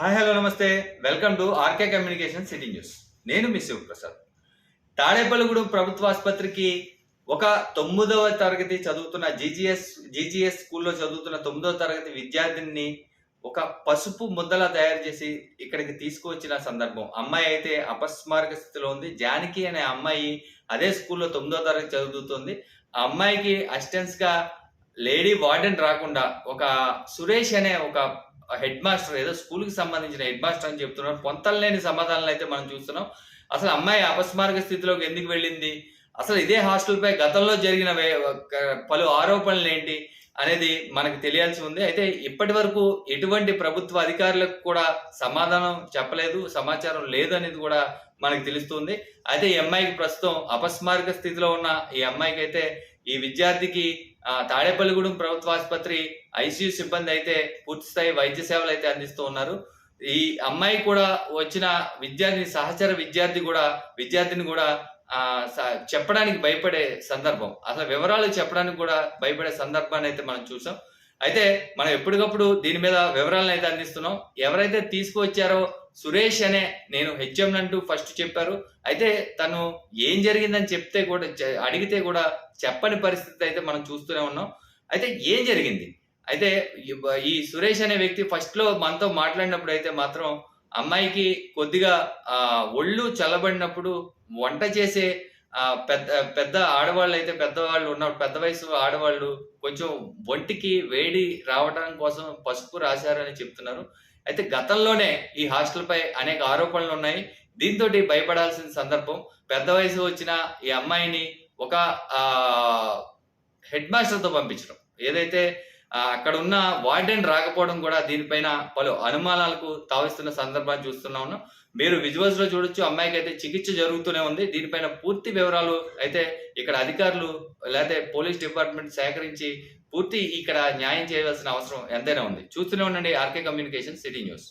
Hi hello నమస్తే. Welcome to RK communication city news. నేను మీ శివప్రసాద్. తాడేపల్లిగూడెం ప్రభుత్వ ఆసుపత్రికి ఒక తొమ్మిదవ తరగతి చదువుతున్న జీజీఎస్ జీజీఎస్ స్కూల్లో చదువుతున్న తొమ్మిదవ తరగతి విద్యార్థిని ఒక పసుపు ముద్దలా తయారు చేసి ఇక్కడికి తీసుకువచ్చిన సందర్భం. అమ్మాయి అయితే అపస్మారక స్థితిలో ఉంది. జానకి అనే అమ్మాయి అదే స్కూల్లో తొమ్మిదవ తరగతి చదువుతుంది. ఆ అమ్మాయికి అసిస్టెంట్స్గా లేడీ వార్డెన్ రాకుండా ఒక సురేష్ అనే ఒక హెడ్ మాస్టర్ ఏదో స్కూల్కి సంబంధించిన హెడ్ మాస్టర్ అని చెప్తున్నారు. పొంతలేని సమాధానాలు అయితే మనం చూస్తున్నాం. అసలు అమ్మాయి అపస్మారక స్థితిలోకి ఎందుకు వెళ్ళింది? అసలు ఇదే హాస్టల్పై గతంలో జరిగిన వే- ఒక- పలు ఆరోపణలు ఏంటి అనేది మనకు తెలియాల్సి ఉంది. అయితే ఇప్పటి వరకు ఎటువంటి ప్రభుత్వ అధికారులకు కూడా సమాధానం చెప్పలేదు సమాచారం లేదు అనేది కూడా మనకు తెలుస్తుంది. అయితే ఈ అమ్మాయికి ప్రస్తుతం అపస్మారక స్థితిలో ఉన్న ఈ అమ్మాయికి అయితే ఈ విద్యార్థికి తాడేపల్లిగూడెం ప్రభుత్వ ఆసుపత్రి ఐసీయూ సిబ్బంది అయితే పూర్తి స్థాయి వైద్య సేవలు అయితే అందిస్తూ ఉన్నారు. ఈ అమ్మాయి కూడా వచ్చిన విద్యార్థి సహచర విద్యార్థి కూడా విద్యార్థిని కూడా ఆ, స- చెప్పడానికి భయపడే సందర్భం. అసలు వివరాలు చెప్పడానికి కూడా భయపడే సందర్భాన్ని అయితే మనం చూసాం. అయితే మనం ఎప్పటికప్పుడు దీని మీద వివరాలను అయితే అందిస్తున్నాం. ఎవరైతే తీసుకువచ్చారో సురేష్ అనే నేను హెచ్ఎం అంటూ ఫస్ట్ చెప్పారు. అయితే తను ఏం జరిగిందని చెప్తే కూడా అడిగితే కూడా చెప్పని పరిస్థితి అయితే మనం చూస్తూనే ఉన్నాం. అయితే ఏం జరిగింది? అయితే ఈ- సురేష్ అనే వ్యక్తి ఫస్ట్లో మనతో మాట్లాడినప్పుడు అయితే మాత్రం అమ్మాయికి కొద్దిగా ఒళ్ళు చల్లబడినప్పుడు వంట చేసే ఆ పెద్ద పెద్ద ఆడవాళ్ళు అయితే పెద్దవాళ్ళు ఉన్నప్పుడు పెద్ద వయసు ఆడవాళ్ళు కొంచెం ఒంటికి వేడి రావడం కోసం పసుపు రాశారని చెప్తున్నారు. అయితే గతంలోనే ఈ హాస్టల్ పై అనేక ఆరోపణలు ఉన్నాయి. దీంతో భయపడాల్సిన సందర్భం పెద్ద వయసు వచ్చిన ఈ అమ్మాయిని ఒక ఆ హెడ్ మాస్టర్తో పంపించడం. ఏదైతే అక్కడ ఉన్న వార్డెన్ రాకపోవడం కూడా దీనిపైన పలు అనుమానాలకు తావిస్తున్న సందర్భాన్ని చూస్తున్నా ఉన్నాం. మీరు విజువల్స్లో చూడొచ్చు అమ్మాయికి అయితే చికిత్స జరుగుతూనే ఉంది. దీనిపైన పూర్తి వివరాలు అయితే ఇక్కడ అధికారులు లేకపోతే పోలీస్ డిపార్ట్మెంట్ సేకరించి పూర్తి ఇక్కడ న్యాయం చేయవలసిన అవసరం ఎంతైనా ఉంది. చూస్తూనే ఉండండి ఆర్కే కమ్యూనికేషన్ సిటీ న్యూస్.